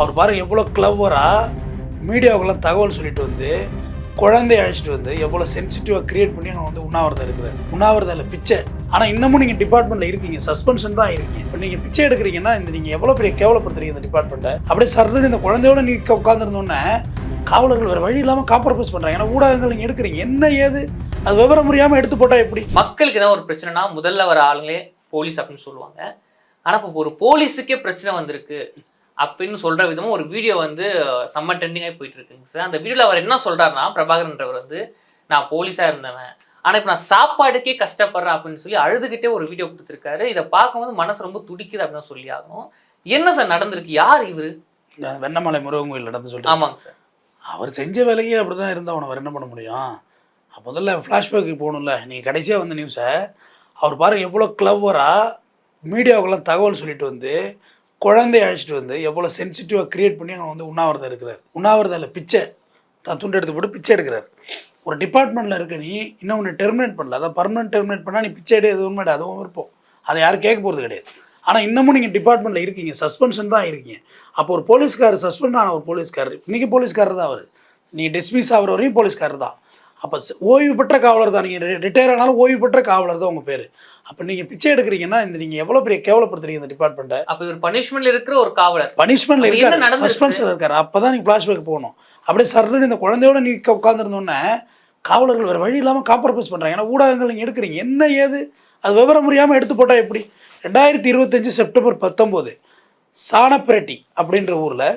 அவர் பாருங்க எவ்வளோ கிளவராக மீடியாவுக்கெல்லாம் தகவல் சொல்லிட்டு வந்து குழந்தைய அழைச்சிட்டு வந்து எவ்வளோ சென்சிட்டிவாக கிரியேட் பண்ணி அவன் வந்து உண்ணாவிரதம் இருக்கிறார். உண்ணாவிரதம் இல்லை பிச்சை. ஆனால் இன்னமும் நீங்கள் டிபார்ட்மெண்ட்டில் இருக்கீங்க. சஸ்பென்ஷன் தான் இருக்கீங்க. இப்போ நீங்கள் பிச்சை எடுக்கிறீங்கன்னா இந்த நீங்கள் எவ்வளோ பெரிய கேவலப்படுத்துறீங்க இந்த டிபார்ட்மெண்ட்டை அப்படியே சர்ன்னு இந்த குழந்தையோட நீங்கள் உட்காந்துருந்தோன்னே காவலர்கள் வேறு வழி இல்லாமல் காம்ப்ரமைஸ் பண்ணுறாங்க ஏன்னா ஊடகங்கள் நீங்கள் எடுக்கிறீங்க. என்ன ஏது? அது விவரம் முடியாமல் எடுத்து போட்டால் எப்படி? மக்களுக்கு ஏதாவது ஒரு பிரச்சனைனா முதல்ல வர ஆளுங்களே போலீஸ் அப்படின்னு சொல்லுவாங்க. ஆனால் இப்போ ஒரு போலீஸுக்கே பிரச்சனை வந்திருக்கு. அப்படின்னு சொல்ற விதமா ஒரு வீடியோ வந்து செம்ம ட்ரெண்டிங்காக போயிட்டு இருக்குங்க சார். அந்த வீடியோல அவர் என்ன சொல்றாருன்னா பிரபாகரன்றவர் வந்து நான் போலீஸா இருந்தவன். ஆனா இப்போ நான் சாப்பாடுக்கே கஷ்டப்படுறேன் அப்படின்னு சொல்லி அழுதுகிட்டே ஒரு வீடியோ கொடுத்துருக்காரு. இதை பார்க்கும்போது மனசு ரொம்ப துடிக்குது அப்படின்னு சொல்லி ஆகணும் என்ன சார் நடந்திருக்கு? யார் இவரு? வெண்ணமலை முருகன் கோயில் நடந்து சொல்லிட்டு ஆமாங்க சார். அவர் செஞ்ச வேலையே அப்படி தான் இருந்தால் அவனை வேறு என்ன பண்ண முடியும்? முதல்ல ஃப்ளாஷ்பேக்கு போகணும்ல. நீங்கள் கடைசியாக வந்த நியூஸை அவர் பாருங்க எவ்வளோ கிளவராக மீடியாவுக்கெல்லாம் தகவல் சொல்லிட்டு வந்து குழந்தைய அழைச்சிட்டு வந்து எவ்வளோ சென்சிட்டிவாக க்ரியேட் பண்ணி அவன் வந்து உண்ணாவிரதம் இருக்கிறார் உண்ணாவிரதம் இல்லை பிச்சை தான் துண்டு எடுத்து போட்டு பிச்சை எடுக்கிறார். ஒரு டிபார்ட்மெண்ட்டில் இருக்க நீ இன்னும் ஒன்று டெர்மினேட் பண்ணல. அதை பர்மனெண்ட் டெர்மினேட் பண்ணால் நீ பிச்சை எடு எதுவும் மாட்டே அதுவும் இருப்போம் அதை யாரும் கேட்க போகிறது கிடையாது. ஆனால் இன்னமும் நீங்கள் டிபார்ட்மெண்ட்டில் இருக்கீங்க. சஸ்பென்ஷன் தான் இருக்கீங்க. அப்போ ஒரு போலீஸ்கார் சஸ்பெண்ட் ஆன ஒரு போலீஸ்காரர் இன்றைக்கி போலீஸ்காரர் தான் அவர். நீ டிஸ்மிஸ் ஆகிற வரையும் போலீஸ்காரர் தான் அப்போ ஓய்வு பெற்ற காவலர் தான். நீங்கள் ரிட்டையர் ஆனாலும் ஓய்வு பெற்ற காவலர் தான் உங்கள் பேர். அப்போ நீங்கள் பிச்சை எடுக்கிறீங்கன்னா இந்த நீங்கள் எவ்வளோ பெரிய கேவலப்படுத்துறீங்க இந்த டிபார்ட்மெண்ட்டை அப்ப இவர் பனிஷ்மெண்ட்ல இருக்கிற ஒரு காவலர். பனிஷ்மெண்ட்ல இருக்காரு? சஸ்பென்ஷன் இருக்காரு. அப்போ தான் நீங்கள் ஃப்ளாஷ்பேக் போகணும். அப்படியே சர்ன்னு இந்த குழந்தையோட நீ உட்காந்துருந்தோன்னே காவலர்கள் வேறு வழி இல்லாமல் காம்ப்ரமைஸ் பண்ணுறாங்க ஏன்னா ஊடகங்கள் நீங்கள் எடுக்கிறீங்க. என்ன ஏது? அது விவரம் முடியாமல் எடுத்து போட்டால் எப்படி? ரெண்டாயிரத்தி இருபத்தஞ்சி செப்டம்பர் பத்தொம்போது சாணப்பிரட்டி அப்படின்ற ஊரில்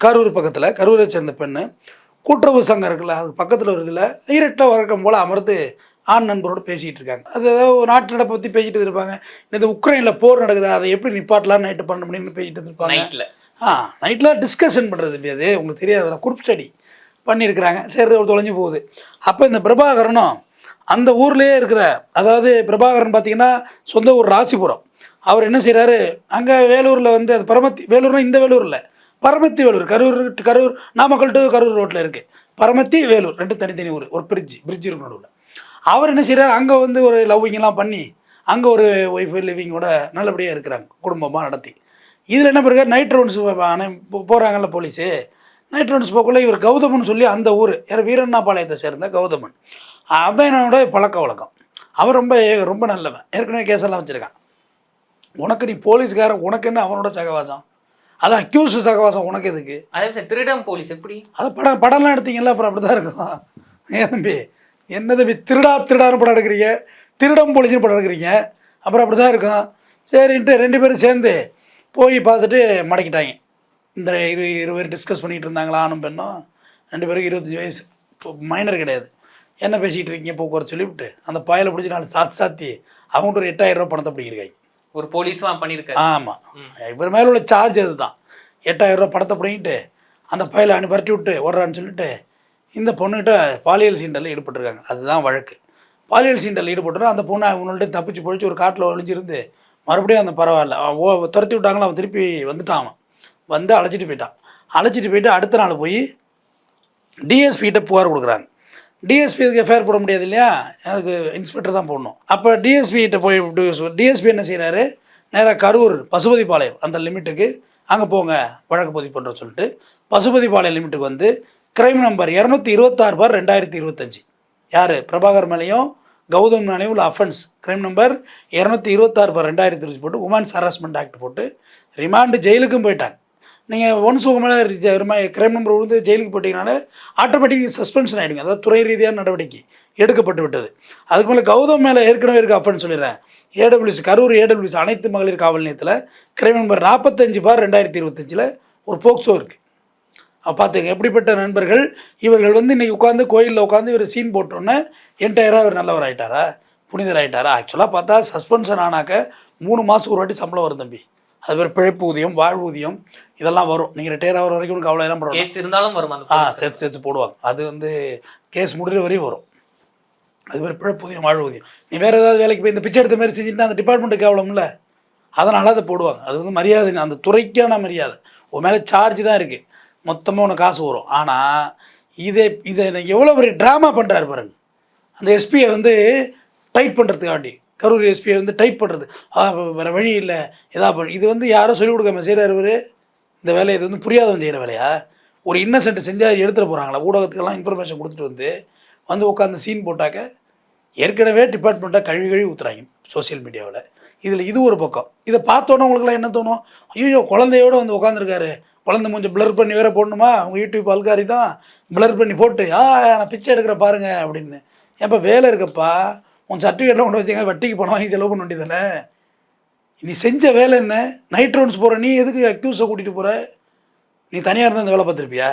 கரூர் பக்கத்தில் கரூரை சேர்ந்த பெண்ணு கூட்டுறவு சங்கம் இருக்குல்ல அது பக்கத்தில் ஒரு இதில் ஈரட்ட வழக்கம் போல் அமர்ந்து ஆண் நண்பரோடு பேசிகிட்டு இருக்காங்க. அது ஏதாவது ஒரு நாட்டு நடப்பை பற்றி பேசிட்டு இருப்பாங்க இந்த உக்ரைனில் போர் நடக்குது அதை எப்படி நிப்பாட்டலாம் நைட்டு பன்னெண்டு மணின்னு பேசிட்டு இருப்பாங்க நைட்ல ஆ நைட்டில் டிஸ்கஷன் பண்ணுறது அது உங்களுக்கு தெரியாது குரூப் ஸ்டடி பண்ணியிருக்கிறாங்க. சரி ஒரு தொலைஞ்சு போகுது. அப்போ இந்த பிரபாகரனும் அந்த ஊர்லேயே இருக்கிற அதாவது பிரபாகரன் பார்த்தீங்கன்னா சொந்த ஊர் ராசிபுரம். அவர் என்ன செய்கிறாரு அங்கே வேலூரில் வந்து அது பரமத்தி வேலூர்னா இந்த வேலூரில். பரமத்தி வேலூர் கரூர் கரூர் நாமக்கல் டு கரூர் ரோட்டில் இருக்குது பரமத்தி வேலூர் ரெண்டு தனித்தனி ஊர் ஒரு பிரிட்ஜ் பிரிட்ஜ் இருக்கும் நடுவில். அவர் என்ன செய்கிறார் அங்கே வந்து ஒரு லவ்விங்லாம் பண்ணி அங்கே ஒரு ஒய்ஃபு லிவிங்கோட நல்லபடியாக இருக்கிறாங்க குடும்பமாக நடத்தி. இதில் என்ன பிறகு நைட் ரவுண்ட்ஸ் போகிறாங்கல்ல போலீஸு நைட் ரவுண்ட்ஸ் போக்குள்ள இவர் கௌதமன் சொல்லி அந்த ஊர் யார்? வீரண்ணாபாளையத்தை சேர்ந்த கௌதமன். அவனோட பழக்க வழக்கம். அவன் ரொம்ப ரொம்ப நல்லவன். ஏற்கனவே கேஸெல்லாம் வச்சுருக்கான். உனக்கு நீ போலீஸ்காரன் உனக்கு என்ன அவனோட சகவாசம்? அது அக்யூஸ் சகவாசம் உனக்கு எதுக்கு? அதே திருடம் போலீஸ் எப்படி? அதை படம் படம்லாம் எடுத்தீங்கல்ல அப்புறம் அப்படி தான் இருக்கும். ஏன் தம்பி? என்ன தம்பி திருடா திருடான்னு படம் எடுக்கிறீங்க? திருடம் போலீஸ்னு படம் எடுக்கிறீங்க? அப்புறம் அப்படி தான் இருக்கும். சரின்ட்டு ரெண்டு பேரும் சேர்ந்து போய் பார்த்துட்டு மடக்கிட்டாங்க. இந்த இரு இரு பேர் டிஸ்கஸ் பண்ணிகிட்டு இருந்தாங்களா ஆணும் பெண்ணும்? ரெண்டு பேரும் இருபத்தஞ்சி வயசு. மைனர் கிடையாது. என்ன பேசிகிட்டு இருக்கீங்க போக்குவரத்து சொல்லிவிட்டு அந்த பாயலை பிடிச்சி நாலு சாத்தி சாத்தி அவங்கள்ட்ட ஒரு எட்டாயிரம் ரூபா பணத்தை பிடிக்கிறாங்க ஒரு போலீஸும் பண்ணியிருக்காரு. ஆமாம் இவர் மேலே உள்ள சார்ஜ் அதுதான். எட்டாயிரம் ரூபா படத்தை பிடிங்கிட்டு அந்த பையில அனு பரட்டி விட்டு ஓடுறான்னு சொல்லிட்டு இந்த பொண்ணுகிட்ட பாலியல் சீண்டலில் ஈடுபட்டிருக்காங்க. அதுதான் வழக்கு. பாலியல் சீண்டலில் ஈடுபட்டுரும் அந்த பொண்ணு அவங்கள்ட்ட தப்பிச்சு பொழிச்சு ஒரு காட்டில் ஒளிஞ்சிருந்து மறுபடியும் அந்த பரவாயில்ல. ஓ துரத்தி விட்டாங்களா அவன் திருப்பி வந்துட்டான் அவன். வந்து அழைச்சிட்டு போயிட்டான். அழைச்சிட்டு போயிட்டு அடுத்த நாள் போய் டிஎஸ்பி கிட்ட புகார் கொடுக்குறாங்க. டிஎஸ்பி இதுக்கு எஃப்ஐஆர் போட முடியாது இல்லையா அதுக்கு இன்ஸ்பெக்டர் தான் போடணும். அப்போ டிஎஸ்பிகிட்ட போய் டிஎஸ்பி என்ன செய்கிறாரு நேராக கரூர் பசுபதிபாளையம் அந்த லிமிட்டுக்கு அங்கே போங்க வழக்கு பதிவு பண்ணுற சொல்லிட்டு பசுபதிபாளையம் லிமிட்டுக்கு வந்து கிரைம் நம்பர் இரநூத்தி இருபத்தாறு பார் ரெண்டாயிரத்தி இருபத்தஞ்சி. யார்? பிரபாகர் மேலேயும் கௌதம் மேலேயும் உள்ள அஃபென்ஸ் கிரைம் நம்பர் இரநூத்தி இருபத்தாறு பார் ரெண்டாயிரத்தி இருபத்தி போட்டு உமன்ஸ் ஹராஸ்மெண்ட் ஆக்ட் போட்டு ரிமாண்டு ஜெயிலுக்கும் போயிட்டாங்க. நீங்கள் ஒன்ஸ் உங்கள் மேலே கிரைம் நம்பர் விழுந்து ஜெயிலுக்கு போட்டிங்கனால ஆட்டோமேட்டிக் சஸ்பென்ஷன் ஆகிடுங்க அதாவது துறை ரீதியான நடவடிக்கை எடுக்கப்பட்டு விட்டது. அதுக்கு மேலே கௌதம் மேலே ஏற்கனவே இருக்க அப்படின்னு சொல்லிடுறேன். ஏடபிள்யூசி கரூர் ஏடபிள்யூசி அனைத்து மகளிர் காவல் நிலையத்தில் கிரைம் நம்பர் நாற்பத்தஞ்சு பார் ரெண்டாயிரத்தி இருபத்தஞ்சில் ஒரு போக்சோ இருக்குது அப்போ பார்த்துங்க எப்படிப்பட்ட நண்பர்கள்? இவர்கள் வந்து இன்றைக்கி உட்காந்து கோயிலில் உட்காந்து இவர் சீன் போட்டோன்னே என்டையராக இவர் நல்லவர் ஆகிட்டாரா புனிதர் ஆகிட்டாரா ஆக்சுவலாக பார்த்தா சஸ்பென்ஷன் ஆனாக்க மூணு மாதம் ஒரு வாட்டி சம்பளம் வரும் தம்பி. அது பேர் பிழைப்பு ஊதியம் வாழ்வூதியம் இதெல்லாம் வரும். நீங்கள் ரிட்டையர் ஆகிற வரைக்கும் அவ்வளோ எல்லாம் கேஸ் இருந்தாலும் வரும் ஆ. சேர்த்து சேர்த்து போடுவாங்க. அது வந்து கேஸ் முடிகிற வரையும் வரும். அது பேர் பிழைப்பூதியம் வாழ்வூதியம் நீ வேறு ஏதாவது வேலைக்கு போய் இந்த பிச்சை எடுத்த மாதிரி செஞ்சுட்டு அந்த டிபார்ட்மெண்ட்டுக்கு அவ்வளோம்ல அதனால அதை போடுவாங்க. அது வந்து மரியாதை அந்த துறைக்கான மரியாதை. உன் மேலே சார்ஜ் தான் இருக்குது மொத்தமாக உனக்கு காசு வரும். ஆனால் இதை இதை இன்னைக்கு எவ்வளோ பெரிய ட்ராமா பண்ணுறாரு பாருங்க. அந்த எஸ்பியை வந்து டைட் பண்ணுறதுக்காண்டி கரூர் எஸ்பியை வந்து டைப் பண்ணுறது வேறு வழி இல்லை. எதா இது வந்து யாரோ சொல்லிக் கொடுக்காம செய்கிறார் இவர். இந்த வேலையை இது வந்து புரியாதவன் செய்கிற வேலையா? ஒரு இன்னசென்ட் செஞ்சால் எடுத்துகிட்டு போகிறாங்களா ஊடகத்துக்கெல்லாம் இன்ஃபர்மேஷன் கொடுத்துட்டு வந்து வந்து உட்காந்து சீன் போட்டாக்க ஏற்கனவே டிபார்ட்மெண்ட்டாக கழுவி கழுவி ஊற்றுறாங்க சோஷியல் மீடியாவில் இதில் இது ஒரு பக்கம். இதை பார்த்தோன்னே உங்களுக்குலாம் என்ன தோணும்? ஐயோ குழந்தையோடு வந்து உட்காந்துருக்காரு குழந்தை கொஞ்சம் பிளர் பண்ணி வேற போடணுமா? அவங்க யூடியூப் அல்காரி தான் பிளர் பண்ணி போட்டு ஆ நான் பிச்சை எடுக்கிற பாருங்க அப்படின்னு. ஏன்ப்பா வேலை இருக்கப்பா? உன் சர்டிஃபிகேட்லாம் கொண்டு வச்சுங்க வட்டிக்கு பணம் வாங்கி செலவு பண்ண வேண்டியதானே நீ செஞ்ச வேலை என்ன? நைட் ரவுண்ட்ஸ் போகிற நீ எதுக்கு அக்யூஸை கூட்டிகிட்டு போகிற நீ தனியாக இருந்தால் அந்த வேலை பார்த்துருப்பியா?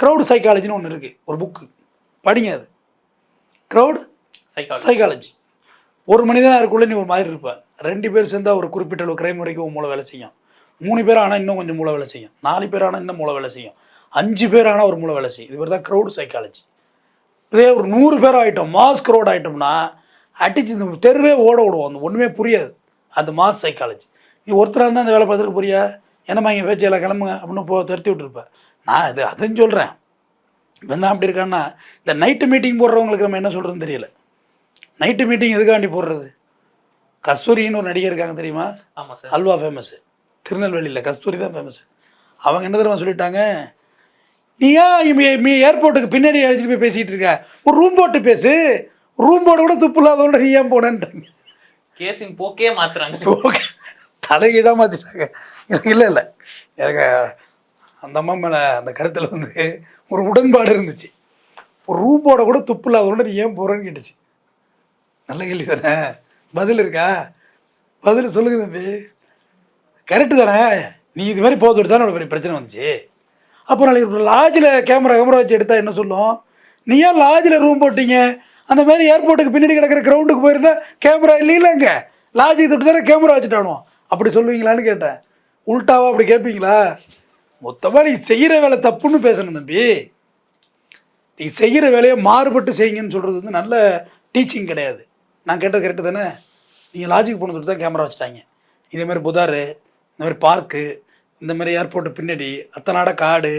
க்ரௌடு சைக்காலஜின்னு ஒன்று இருக்குது ஒரு புக்கு படிங்க அது. க்ரௌடு சைக்காலஜி சைக்காலஜி ஒரு மனிதனாக இருக்குள்ள நீ ஒரு மாதிரி இருப்ப. ரெண்டு பேர் சேர்ந்தா ஒரு குறிப்பிட்ட அளவு கிரைம் வரைக்கும் மூளை வேலை செய்யும். மூணு பேர் ஆனால் இன்னும் கொஞ்சம் மூளை வேலை செய்யும். நாலு பேர் ஆனால் இன்னும் மூளை வேலை செய்யும். அஞ்சு பேர் ஆனால் ஒரு மூளை வேலை செய்யும். இது பேர் தான் க்ரௌடு சைக்காலஜி இதே ஒரு நூறு பேர் ஆகிட்டோம் மாஸ் க்ரௌட் ஆகிட்டோம்னா அடிச்சு இந்த தெருவே ஓட விடுவோம். அந்த ஒன்றுமே புரியாது. அந்த மாஸ் சைக்காலஜி நீ ஒருத்தராக இருந்தால் அந்த வேலை பார்த்துருக்க புரியா என்னம்மா இங்கே பேச்சையெல்லாம் கிளம்புங்க அப்படின்னு போ துரத்தி விட்டுருப்பேன் நான் இது அதுன்னு சொல்கிறேன் இவன் தான் அப்படி இருக்கான்னா இந்த நைட்டு மீட்டிங் போடுறவங்களுக்கு நம்ம என்ன சொல்கிறதுன்னு தெரியல. நைட்டு மீட்டிங் எதுக்காண்டி போடுறது? கஸ்தூரின்னு ஒரு நடிகர் இருக்காங்க தெரியுமா? அல்வா ஃபேமஸ்ஸு திருநெல்வேலியில் கஸ்தூரி தான் ஃபேமஸ் அவங்க என்ன தெரியுமா சொல்லிட்டாங்க? நீ ஏன் மீ- மீ ஏர்போர்ட்டுக்கு பின்னாடி அழைச்சிட்டு போய் பேசிகிட்டு இருக்க? ஒரு ரூம் போட்டு பேசு. ரூம் போட்டு கூட துப்பு இல்லாதவங்க நீ ஏன் போனேன்ட்டாங்க? கேஸின் போக்கே மாத்துறாங்க. போக்க. தலைகீழாக மாற்றிட்டாங்க எனக்கு இல்லை இல்லை. எனக்கு அந்த அம்மா மேலே அந்த கருத்தில் வந்து ஒரு உடன்பாடு இருந்துச்சு. ஒரு ரூபோட கூட துப்பு இல்லாதவரோட நீ ஏன் போகிறேன்னு கேட்டுச்சு. நல்ல கேள்வி தானே. பதில் இருக்கா? பதில் சொல்லுங்க தம்பி. கரெக்டு தானே. நீ இது மாதிரி போகிறது தானே ஒரு பெரிய பிரச்சனை வந்துச்சு. அப்புறம் நாளைக்கு லாட்ஜில் கேமரா கேமரா வச்சு எடுத்தால் என்ன சொல்லும்? நீ ஏன் லாட்ஜில் ரூம் போட்டீங்க? அந்த மாதிரி ஏர்போர்ட்டுக்கு பின்னாடி கிடக்கிற கிரவுண்டுக்கு போயிருந்தா கேமரா இல்லைங்க லாட்ஜுக்கு தொட்டு தானே கேமரா வச்சுட்டானோ அப்படி சொல்லுவீங்களான்னு கேட்டேன். உள்டாவா அப்படி கேட்பீங்களா மொத்தமாக நீ செய்கிற வேலை தப்புன்னு பேசணும் தம்பி. நீ செய்கிற வேலையை மாறுபட்டு செய்யுங்கன்னு சொல்கிறது வந்து நல்ல டீச்சிங் கிடையாது. நான் கேட்டது கரெக்டு தானே? நீங்கள் லாஜிக் போன தொட்டு தான் கேமரா வச்சுட்டாங்க. இதே மாதிரி புதாரு இந்த மாதிரி பார்க்கு இந்த மாதிரி ஏர்போர்ட்டு பின்னாடி அத்தனாட காடு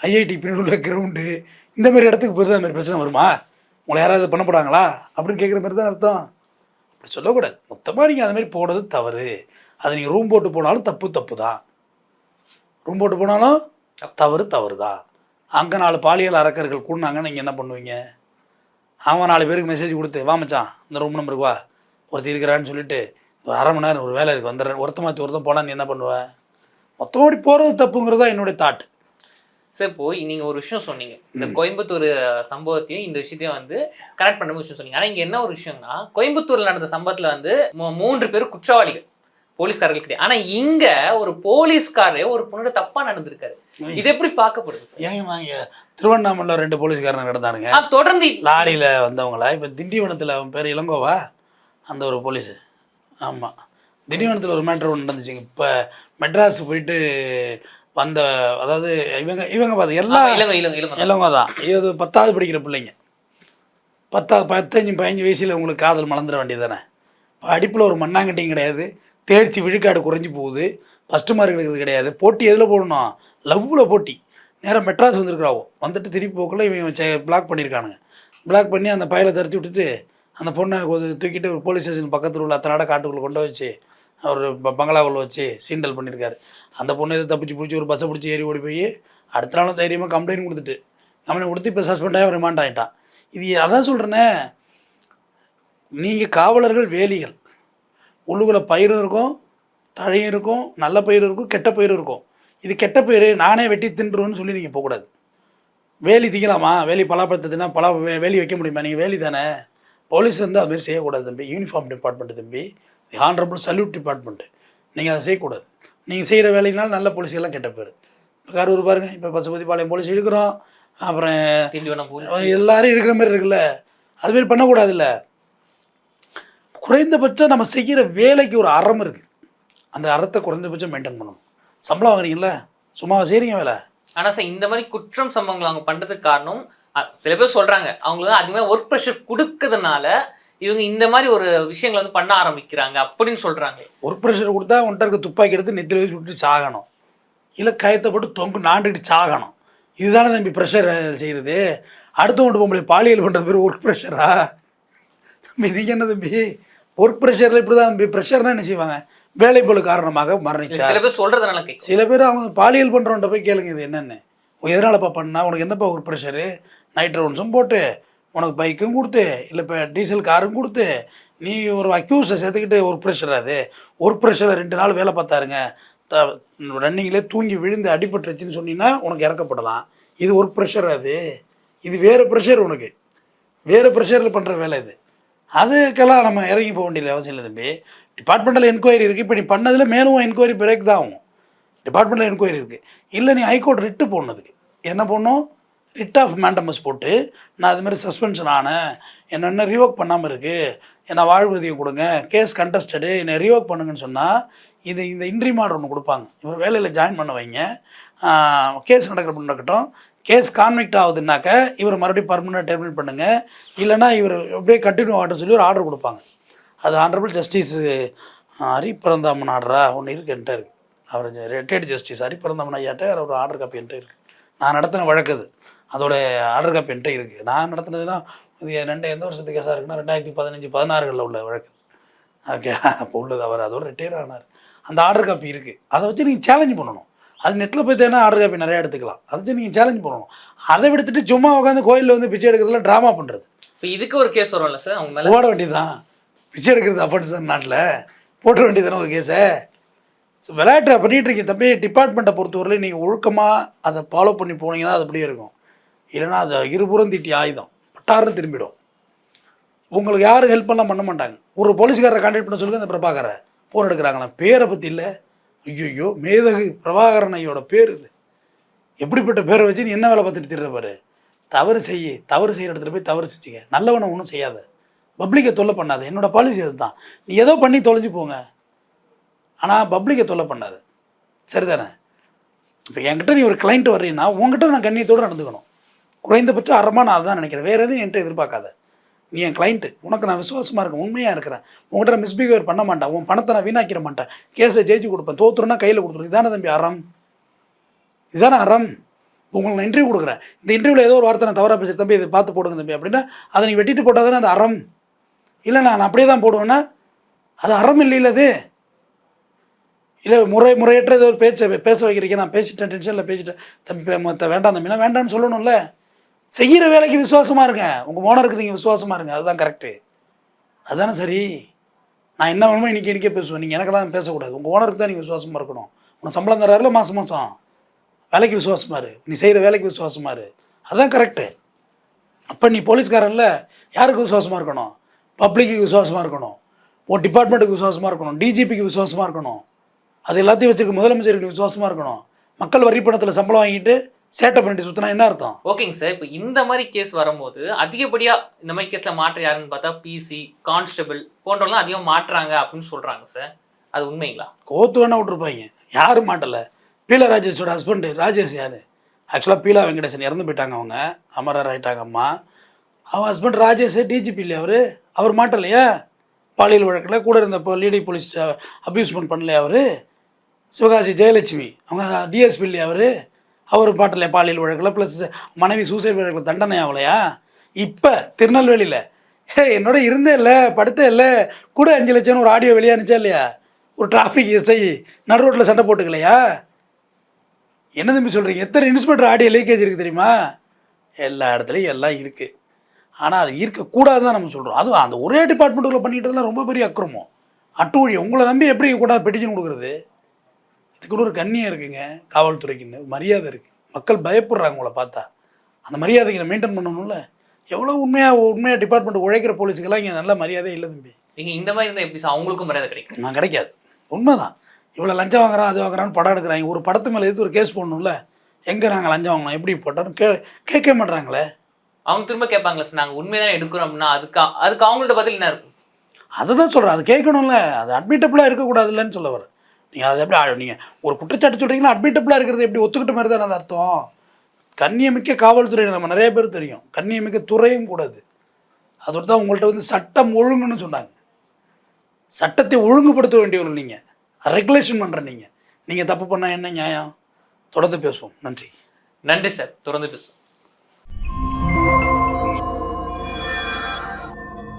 ஐஐடி பின்னாடி உள்ள கிரவுண்டு இந்த மாதிரி இடத்துக்கு போயிருந்தா அந்த மாதிரி பிரச்சனை வருமா? உங்களை யாராவது பண்ண போகிறாங்களா அப்படின்னு கேட்குற மாதிரி தான் அர்த்தம். அப்படி சொல்லக்கூடாது. மொத்தமாக நீங்கள் அதுமாரி மாதிரி போடுறது தவறு. அது நீங்கள் ரூம் போட்டு போனாலும் தப்பு தப்பு தான். ரூம் போட்டு போனாலும் தவறு தவறு தான். அங்கே நாலு பாலியல் அரக்கர்கள் கூடினாங்கன்னு நீங்கள் என்ன பண்ணுவீங்க? அவன் நாலு பேருக்கு மெசேஜ் கொடுத்து வா மச்சான் இந்த ரூம் நம்பருக்கு வா. ஒருத்தர் இருக்கிறான்னு சொல்லிட்டு ஒரு அரை மணி நேரம் ஒரு வேலை இருக்குது வந்துடுறேன். ஒருத்த மாற்றி ஒருத்தன் போனால் நீ என்ன பண்ணுவேன் மொத்தமாடி போகிறது தப்புங்கிறது தான் என்னுடைய தாட் சார் இப்போ நீங்க ஒரு விஷயம் சொன்னீங்க. இந்த கோயம்புத்தூர் சம்பவத்தையும் இந்த விஷயத்தையும் வந்து கரெக்ட் பண்ண விஷயம் சொன்னீங்க. ஆனா இங்க என்ன ஒரு விஷயம்னா கோயம்புத்தூர்ல நடந்த சம்பவத்துல வந்து மூன்று பேர் குற்றவாளிகள் போலீஸ்காரர்கள் கிடையாது ஆனா இங்க ஒரு போலீஸ்காரரே ஒரு பொண்ணோட தப்பா நடந்திருக்காரு. இது எப்படி பார்க்கப்படுது சார் ஏங்க நாங்கள் திருவண்ணாமலையில் ரெண்டு போலீஸ்காரங்க நடந்தானுங்க. தொடர்ந்து லாரியில் வந்தவங்களா? இப்போ திண்டிவனத்தில் அவன் பேர் இளங்கோவா? அந்த ஒரு போலீஸு. ஆமாம் திண்டிவனத்தில் ஒரு மேட்ரு ஒன்று நடந்துச்சுங்க. இப்போ மெட்ராஸ் போயிட்டு வந்த அதாவது இவங்க இவங்க பார்த்து எல்லா இளங்கோ தான். இது பத்தாவது படிக்கிற பிள்ளைங்க. பத்தா பதினஞ்சு பதினஞ்சு வயசில் உங்களுக்கு காதல் மலர்ந்துட வேண்டியது தானே படிப்பில் ஒரு மண்ணாங்கட்டியும் கிடையாது. தேர்ச்சி விழுக்காடு குறைஞ்சி போகுது. ஃபஸ்ட்டு மார்க் எடுக்கிறது கிடையாது. போட்டி எதில் போடணும்? லவ்வில் போட்டி. நேராக மெட்ராஸ் வந்திருக்கிறாவோ? வந்துட்டு திருப்பி போக்குள்ள இவன் பிளாக் பண்ணியிருக்கானுங்க பிளாக் பண்ணி அந்த பயலை தரத்தி விட்டுட்டு அந்த பொண்ணை தூக்கிட்டு ஒரு போலீஸ் ஸ்டேஷன் பக்கத்தில் உள்ள அத்தனாட காட்டுக்குள்ளே கொண்டு வச்சு அவர் ப- பங்களாவில் வச்சு சீண்டல் பண்ணியிருக்காரு. அந்த பொண்ணை இதை தப்பிச்சு பிடிச்சி ஒரு பஸ்ஸை பிடிச்சி ஏறி ஓடி போய் அடுத்த நாளும் தைரியமாக கம்ப்ளைண்ட் கொடுத்துட்டு கம்ப்ளைண்ட் கொடுத்து இப்போ சஸ்பெண்ட் ஆகி ரிமாண்ட் ஆகிட்டான் இது அதான் சொல்கிறேனே நீங்கள் காவலர்கள் வேலிகள். உள்ளுக்குள்ளே பயிரும் இருக்கும் தழையும் இருக்கும் நல்ல பயிர் இருக்கும் கெட்ட பயிர் இருக்கும். இது கெட்ட பயிர் நானே வெட்டி தின்றுன்னு சொல்லி நீங்கள் போகக்கூடாது. வேலி திங்கலாமா? வேலி பலாப்பழத்தை தின்னா பலா வே- வேலி வைக்க முடியுமா? நீங்கள் வேலி தானே? போலீஸ் வந்து அது மாதிரி செய்யக்கூடாது தம்பி. யூனிஃபார்ம் டிபார்ட்மெண்ட் தம்பி. ஹானரபிள் சல்யூட் டிபார்ட்மெண்ட்டு நீங்கள் அதை செய்யக்கூடாது. நீங்கள் செய்கிற வேலையினால் நல்ல போலீஸ்கெல்லாம் கெட்ட பேர். இப்போ கரூர் பாருங்கள் இப்போ பசுபதிபாளையம் போலீஸ் இழுக்கிறோம் அப்புறம் எல்லாரும் இருக்கிற மாதிரி இருக்குல்ல. அது மாதிரி பண்ணக்கூடாதுல்ல. குறைந்தபட்சம் நம்ம செய்கிற வேலைக்கு ஒரு அறம் இருக்குது அந்த அறத்தை குறைந்தபட்சம் மெயின்டைன் பண்ணணும். சம்பளம் வாங்குறீங்கல்ல? சும்மா செய்கிறீங்க வேலை. ஆனா சார் இந்த மாதிரி குற்றம் சம்பவங்கள் அவங்க பண்றதுக்கு காரணம் சில பேர் சொல்றாங்க. அவங்களுக்கு அது மாதிரி ஒர்க் ப்ரெஷர் கொடுக்கறதுனால இவங்க இந்த மாதிரி ஒரு விஷயங்களை வந்து பண்ண ஆரம்பிக்கிறாங்க அப்படின்னு சொல்றாங்க ஒர்க் ப்ரெஷர் கொடுத்தா உன்ட்ட இருக்க துப்பாக்கி எடுத்து நெத்தில வச்சு விட்டு சாகணும். இல்லை கயத்தை போட்டு தொங்கு நாண்டுக்கிட்டு சாகணும். இதுதானே தம்பி ப்ரெஷர் செய்கிறது அடுத்தவங்க பொம்பளை பாலியல் பண்ணுறது பேர் ஒர்க் ப்ரெஷரா தம்பி நீங்கள் என்ன தம்பி? ஒர்க் ப்ரெஷரில் இப்படி தான் தம்பி. ப்ரெஷர்னா என்ன செய்வாங்க? வேலைப்பளு காரணமாக மரணித்தார். சில பேர் சொல்றதுனால கேட்கும். சில பேர் அவங்க பாலியல் பண்ணுறவன்ட்ட போய் கேளுங்க இது என்னென்னு. எதனாலப்பா பண்ணா? உனக்கு என்னப்பா ஒரு ப்ரெஷரு நைட்ரோன்ஸும் போட்டு. உனக்கு பைக்கும் கொடுத்து இல்லை இப்போ டீசல் காரும் கொடுத்து நீ ஒரு அக்யூஸை சேர்த்துக்கிட்டு ஒரு ப்ரெஷர் அது ஒரு ப்ரெஷரில் ரெண்டு நாள் வேலை பார்த்தாருங்க. த ரன்னிங்லேயே தூங்கி விழுந்து அடிபட்டுருச்சுன்னு சொன்னீங்கன்னா உனக்கு இறக்கப்படலாம். இது ஒரு ப்ரெஷர் அது. இது வேறு ப்ரெஷர் உனக்கு. வேறு ப்ரெஷரில் பண்ணுற வேலை இது. அதுக்கெல்லாம் நம்ம இறங்கி போக வேண்டிய அவசியம் இல்லை தம்பி. டிபார்ட்மெண்டல் என்கொயரி இருக்குது இப்போ நீ பண்ணதில் மேலும் என்கொயரி பிரேக் தான் ஆகும். டிபார்ட்மெண்டல் என்கொயரி இருக்குது இல்லை நீ ஹைகோர்ட் ரிட்டு போடணுதுக்கு என்ன பண்ணணும் ரிட் ஆஃப் மேண்டமஸ் போட்டு நான் அது மாதிரி சஸ்பென்ஷன் ஆனேன். என்ன என்ன ரிவோக் பண்ணாமல் இருக்குது என்னை வாழ்வதியை கொடுங்க. கேஸ் கண்டஸ்டடு என்னை ரிவோக் பண்ணுங்கன்னு சொன்னால் இது இந்த இன்ட்ரி ஒன்று கொடுப்பாங்க. இவர் வேலையில் ஜாயின் பண்ண வைங்க. கேஸ் நடக்கிற நடக்கட்டும். கேஸ் கான்விக்ட் ஆகுதுனாக்க இவர் மறுபடியும் பர்மனெண்ட் டெர்மினேட் பண்ணுங்க. இல்லைன்னா இவர் அப்படியே கண்டினியூ ஆர்டர் சொல்லி ஒரு ஆர்டர் கொடுப்பாங்க. அது ஆனரபிள் ஜஸ்டிஸ் ஹரிபரந்தாமன் ஆர்டரா ஒன்று இருக்கு என்கிட்ட அவர் ரிட்டையர்டு ஜஸ்டிஸ் ஹரி பரந்தாமன் ஐயாட்ட ஒரு ஆர்டர் காப்பி என்கிட்ட இருக்குது நான் நடத்தின வழக்கு அது. அதோட ஆர்டர் காப்பி என்கிட்ட இருக்குது நான் நடத்தினதுன்னா இது ரெண்டு எந்த வருஷத்துக்கு கேஸாக இருக்குன்னா ரெண்டாயிரத்தி பதினஞ்சு பதினாறுகளில் உள்ள வழக்கு. ஓகே அப்போ உள்ளது அவர் அதோட ரிட்டையர் ஆனார். அந்த ஆர்டர் காப்பி இருக்குது அதை வச்சு நீங்கள் சேலஞ்ச் பண்ணணும். அது நெட்டில் போய் தேனா ஆர்டர் காப்பி நிறையா எடுத்துக்கலாம். அதை வச்சு நீங்கள் சேலஞ்ச் பண்ணணும். அதை விடுத்துட்டு சும்மா உட்காந்து கோயிலில் வந்து பிச்சை எடுக்கிறதுல ட்ராமா பண்ணுறது இப்போ இதுக்கு ஒரு கேஸ் வரும்ல சார் அவங்க மேல? ஓட வேண்டியதுதான். பிச்சை எடுக்கிறது அப்படி சார் நாட்டில். போட்ட வேண்டியதானே ஒரு கேஸை விளையாட்டை பண்ணிட்டு இருக்கீங்க தம்பி. டிபார்ட்மெண்ட்டை பொறுத்தவரையிலும் நீங்கள் ஒழுக்கமாக அதை ஃபாலோ பண்ணி போனீங்கன்னா அது அப்படியே இருக்கும். இல்லைன்னா அது இருபுறம் தீட்டி ஆயுதம். பட்டாருன்னு திரும்பிடும். உங்களுக்கு யாரும் ஹெல்ப் பண்ணலாம் பண்ண மாட்டாங்க. ஒரு போலீஸ்காரரை கான்டாக்ட் பண்ண சொல்லுங்கள் அந்த பிரபாகரை போன் எடுக்கிறாங்களா பேரை பற்றி இல்லை. ஐயோ மேதகு பிரபாகரன் ஐயோட பேர் இது. எப்படிப்பட்ட பேரை வச்சு நீ என்ன வேலை பார்த்துட்டு திருப்பாரு பாரு. தவறு செய்ய தவறு செய்கிற இடத்துல போய் தவறு செஞ்சுங்க நல்லவனை ஒன்றும் செய்யாத. பப்ளிக்கை தொல்லை பண்ணாத. என்னோட பாலிசி அதுதான். நீ ஏதோ பண்ணி தொலைஞ்சு போங்க. ஆனால் பப்ளிக்கை தொல்லை பண்ணாது. சரிதானே? இப்போ என்கிட்ட நீ ஒரு கிளைண்ட் வர்றீங்கன்னா உங்ககிட்ட நான் கண்ணியத்தோடு நடந்துக்கணும். குறைந்தபட்சம் அறமா நான் அதான் நினைக்கிறேன். வேறு எதுவும் என்கிட்ட எதிர்பார்க்காத. நீ என் கிளைண்ட்டு உனக்கு நான் விசுவாசமாக இருக்கேன் உண்மையாக இருக்கிறேன். உங்ககிட்ட நான் மிஸ்பிஹேவியர் பண்ண மாட்டேன். உன் பணத்தை நான் வீணாக்கிற மாட்டேன். கேஸை ஜெயிச்சு கொடுப்பேன். தோத்துருன்னா கையில் கொடுத்துருவேன் இதானே தம்பி அறம். இதானே அறம். உங்களுக்கு நான் இன்டர்வியூ கொடுக்குறேன். இந்த இன்டர்வியூவில் ஏதோ ஒரு வார்த்தை நான் தவறாக பேசுகிறேன் தம்பி இதை பார்த்து போடுங்க தம்பி அப்படின்னா அதை நீ வெட்டிட்டு போட்டால் தானே அது அறம். இல்லை நான் அப்படியே தான் போடுவேன்னா அது அறம் இல்லை அது. இல்லை முறை முறையற்ற ஏதோ ஒரு பேச்சை பேச வைக்கிறீங்க. நான் பேசிட்டேன் டென்ஷனில் பேசிட்டேன். தம்பி பே- வேண்டாம் தம்பினா வேண்டாம்னு சொல்லணும்ல. செய்கிற வேலைக்கு விசுவாசமாக இருங்க. உங்கள் ஓனருக்கு நீங்கள் விசுவாசமாக இருங்க. அதுதான் கரெக்டு அதுதானே சரி? நான் என்ன வேணுமோ இன்றைக்கி இன்றைக்கே பேசுவேன். நீங்கள் எனக்கெல்லாம் பேசக்கூடாது. உங்கள் ஓனருக்கு தான் நீங்கள் விசுவாசமாக இருக்கணும். உனக்கு சம்பளம் தராருல மாதம் மாதம் வேலைக்கு விசுவாசமாரு நீ செய்கிற வேலைக்கு விசுவாசமா இரு. அதுதான் கரெக்டு அப்போ நீ போலீஸ்காரன்ல யாருக்கு விசுவாசமாக இருக்கணும்? பப்ளிக்கு விசுவாசமாக இருக்கணும். உன் டிபார்ட்மெண்ட்டுக்கு விசுவாசமாக இருக்கணும். டிஜிபிக்கு விசுவாசமாக இருக்கணும். அது எல்லாத்தையும் வச்சுருக்க முதலமைச்சருக்கு விசுவாசமாக இருக்கணும். மக்கள் வரி பணத்தில் சம்பளம் வாங்கிட்டு சேட்டை பண்ணிட்டு சுற்றினா என்ன அர்த்தம்? ஓகேங்க சார். இப்போ இந்த மாதிரி கேஸ் வரும்போது அதிகப்படியா இந்த மாதிரி கேஸ்ல மாற்ற யாருன்னு பார்த்தா பிசி கான்ஸ்டபிள் போன்றவங்களாம் அதிகம் மாட்டுறாங்க அப்படின்னு சொல்றாங்க சார். அது உண்மைங்களா? கோத்து வேணா விட்ருப்பாங்க யாரும் மாட்டலை. பீலா ராஜேஷோட ஹஸ்பண்டு ராஜேஷ் யார்? ஆக்சுவலாக பீலா வெங்கடேசன் இறந்து போயிட்டாங்க அவங்க. அமரர் ஆயிட்டாங்க அம்மா. அவன் ஹஸ்பண்ட் ராஜேஷ் டிஜிபி இல்லையா அவர்? அவர் மாட்டலையா? பாலியல் வழக்கில் கூட இருந்த இப்போ லீடி போலீஸ் அப்யூஸ்மெண்ட் பண்ணலையா அவர்? சிவகாசி ஜெயலட்சுமி. அவங்க டிஎஸ்பி இல்லையா அவர்? அவர் பாட்டலையா பாலியல் வழக்கில் ப்ளஸ் மனைவி சூசைட் வழக்கில் தண்டனை ஆகலையா? இப்போ திருநெல்வேலியில் ஹே என்னோட இருந்தே இல்லை படுத்தே இல்லை கூட அஞ்சு லட்சம்னு ஒரு ஆடியோ வெளியானுச்சா இல்லையா? ஒரு டிராஃபிக் எஸ்ஐ நடு ரோட்டில் சண்டை போட்டுக்கலையா? என்ன தம்பி சொல்கிறீங்க எத்தனை இன்ஸ்பெக்டர் ஆடியோ லீக்கேஜ் இருக்குது தெரியுமா? எல்லா இடத்துலையும் எல்லாம் இருக்குது ஆனால் அது இருக்கக்கூடாது தான் நம்ம சொல்கிறோம் அதுவும் அந்த ஒரே டிபார்ட்மெண்ட்டுக்குள்ளே பண்ணிக்கிட்டதுலாம் ரொம்ப பெரிய அக்கிரமம். அட்டூழியம். உங்களை நம்பி எப்படி கூட பெட்டிஷன் கொடுக்குறது? இதுக்கு ஒரு கண்ணியம் இருக்குங்க. காவல்துறைக்குன்னு மரியாதை இருக்குது மக்கள் பயப்படுறாங்க உங்களை பார்த்தா. அந்த மரியாதைகளை மெயின்டைன் பண்ணணும்ல. எவ்வளோ உண்மையாக உண்மையாக டிபார்ட்மெண்ட் உழைக்கிற போலீஸுக்கெல்லாம் இங்கே நல்ல மரியாதையே இல்லை தம்பி. நீங்க இந்த மாதிரி இருந்தா எப்படி சார் அவங்களுக்கும் மரியாதை கிடைக்கும்? நான் கிடைக்காது. உண்மைதான். இவ்வளோ லஞ்சம் வாங்குறான் அது வாங்குறான்னு படம் எடுக்கிறாங்க. ஒரு படத்து மேலே எதுக்கு ஒரு கேஸ் போடணும்ல? எங்கே நாங்கள் லஞ்சம் வாங்கினோம்? எப்படி போட்டோன்னு கே கேட்க மாட்றாங்களே. அவங்க திரும்ப கேட்பாங்களா சார் நாங்க உண்மைதானே எடுக்கிறோம் அப்படின்னா அதுக்கு அதுக்கு அவங்கள்ட்ட பதில் என்ன இருக்கும்? அதை தான் சொல்கிறேன் அது கேட்கணும்ல. அது அட்மிட்டபிளாக இருக்கக்கூடாதுல்லன்னு சொல்ல வரேன். நீங்கள் அதை எப்படி நீங்கள் ஒரு குற்றச்சாட்டு சொல்கிறீங்கன்னா அட்மிட்டபிளாக இருக்கிறது எப்படி ஒத்துக்கிட்ட மாதிரி தானே அந்த அர்த்தம்? கண்ணியமிக்க காவல்துறை நம்ம நிறைய பேர் தெரியும். கண்ணியமிக்க துறையும் கூடாது அதோடு தான் உங்கள்கிட்ட வந்து சட்டம் ஒழுங்குன்னு சொன்னாங்க. சட்டத்தை ஒழுங்குபடுத்த வேண்டியவர்கள் நீங்கள் ரெகுலேஷன் பண்ணுற நீங்கள் நீங்கள் தப்பு பண்ணால் என்ன நியாயம்? தொடர்ந்து பேசுவோம். நன்றி. நன்றி சார். தொடர்ந்து பேசுவோம்.